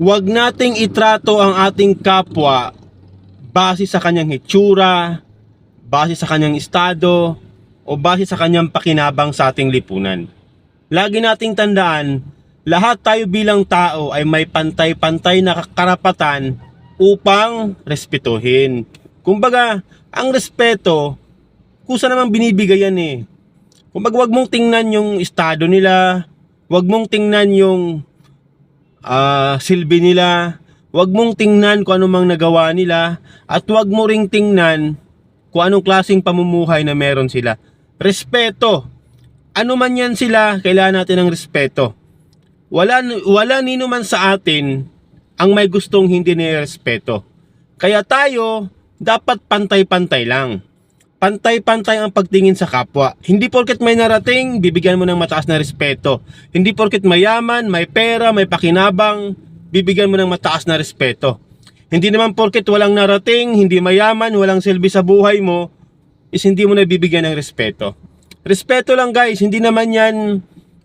Huwag nating itrato ang ating kapwa base sa kanyang hitsura, base sa kanyang estado, o base sa kanyang pakinabang sa ating lipunan. Lagi nating tandaan, lahat tayo bilang tao ay may pantay-pantay na karapatan upang respetuhin. Kumbaga, ang respeto, kusa namang binibigay yan eh. Kumbaga, wag mong tingnan yung estado nila, wag mong tingnan yung ah silbi nila, wag mong tingnan kung anong mang nagawa nila, at wag mo ring tingnan kung anong klaseng pamumuhay na meron sila. Respeto. Ano man yan sila, kailangan natin ng respeto. Wala, wala nino man sa atin ang may gustong hindi nirespeto. Kaya tayo, dapat pantay-pantay lang. Pantay-pantay ang pagtingin sa kapwa. Hindi porket may narating, bibigyan mo ng mataas na respeto. Hindi porket mayaman, may pera, may pakinabang, bibigyan mo ng mataas na respeto. Hindi naman porket walang narating, hindi mayaman, walang silbi sa buhay mo, is hindi mo na bibigyan ng respeto. Respeto lang guys, hindi naman yan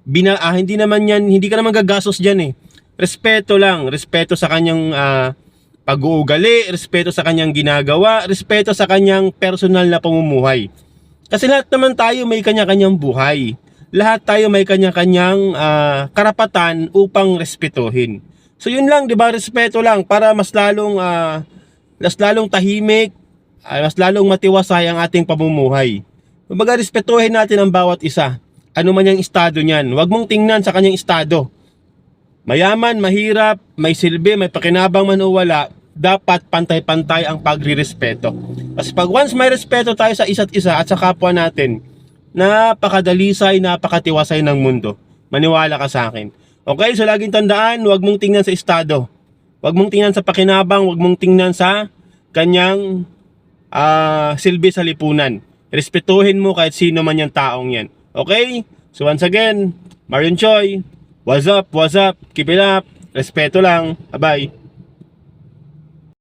bina ah, hindi naman yan, hindi ka naman gagastos diyan eh. Respeto lang, respeto sa kanyang ah, pag-uugali, respeto sa kanyang ginagawa, respeto sa kanyang personal na pamumuhay. Kasi lahat naman tayo may kanya-kanyang buhay. Lahat tayo may kanya-kanyang ah, karapatan upang respetuhin. So yun lang, 'di ba? Respeto lang para mas lalong ah, mas lalong tahimik, ah, mas lalong matiwasay ang ating pamumuhay. Kumbaga respetuhin natin ang bawat isa. Ano man yung estado niyan. Huwag mong tingnan sa kanyang estado. Mayaman, mahirap, may silbi, may pakinabang man o wala, dapat pantay-pantay ang pagrirespeto. Kasi pag once may respeto tayo sa isa't isa at sa kapwa natin, napakadalisay, napakatiwasay ng mundo. Maniwala ka sa akin. Okay, so laging tandaan, huwag mong tingnan sa estado. Huwag mong tingnan sa pakinabang, huwag mong tingnan sa kanyang ah, silbi sa lipunan. Respetuhin mo kahit sino man yung taong yan. Okay? So once again, Marion Choi, what's up, what's up, keep it up, respeto lang, bye